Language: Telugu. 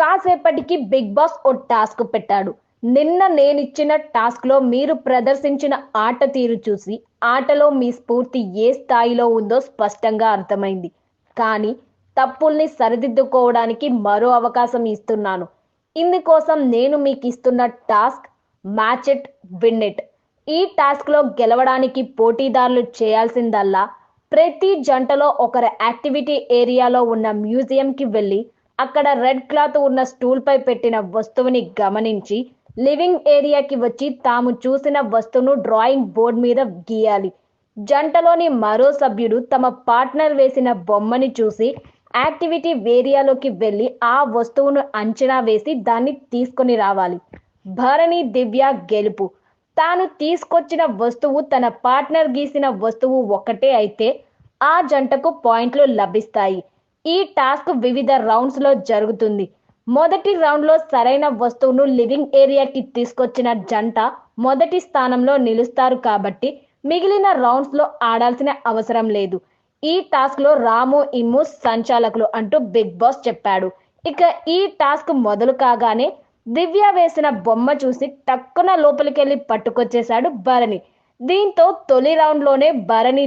కాసేపటికి బిగ్ బాస్ ఓ టాస్క్ పెట్టాడు. నిన్న నేనిచ్చిన టాస్క్లో మీరు ప్రదర్శించిన ఆట తీరు చూసి ఆటలో మీ స్ఫూర్తి ఏ స్థాయిలో ఉందో స్పష్టంగా అర్థమైంది. కానీ తప్పుల్ని సరిదిద్దుకోవడానికి మరో అవకాశం ఇస్తున్నాను. ఇందుకోసం నేను మీకు ఇస్తున్న task match it win it. ఈ టాస్క్లో గెలవడానికి పోటీదారులు చేయాల్సిందల్లా ప్రతి జంటలో ఒకరి యాక్టివిటీ ఏరియాలో ఉన్న మ్యూజియంకి వెళ్ళి అక్కడ రెడ్ క్లాత్ ఉన్న స్టూల్పై పెట్టిన వస్తువుని గమనించి లివింగ్ ఏరియాకి వచ్చి తాము చూసిన వస్తువును డ్రాయింగ్ బోర్డ్ మీద గీయాలి. జంటలోని మరో సభ్యుడు తమ పార్ట్నర్ వేసిన బొమ్మని చూసి యాక్టివిటీ ఏరియాలోకి వెళ్ళి ఆ వస్తువును అంచనా వేసి దాన్ని తీసుకొని రావాలి. భరణి దివ్య గెలుపు. తాను తీసుకొచ్చిన వస్తువు తన పార్ట్నర్ గీసిన వస్తువు ఒకటే అయితే ఆ జంటకు పాయింట్లు లభిస్తాయి. ఈ టాస్క్ వివిధ రౌండ్స్లో జరుగుతుంది. మొదటి రౌండ్లో సరైన వస్తువును లివింగ్ ఏరియాకి తీసుకొచ్చిన జంట మొదటి స్థానంలో నిలుస్తారు కాబట్టి మిగిలిన రౌండ్స్లో ఆడాల్సిన అవసరం లేదు. ఈ టాస్క్లో రాము ఇమ్ము సంచాలకులు అంటూ బిగ్ బాస్ చెప్పాడు. ఇక ఈ టాస్క్ మొదలు కాగానే దివ్య వేసిన బొమ్మ చూసి టక్కున లోపలికెళ్ళి పట్టుకొచ్చేశాడు భరణి. దీంతో తొలి రౌండ్లోనే భరణి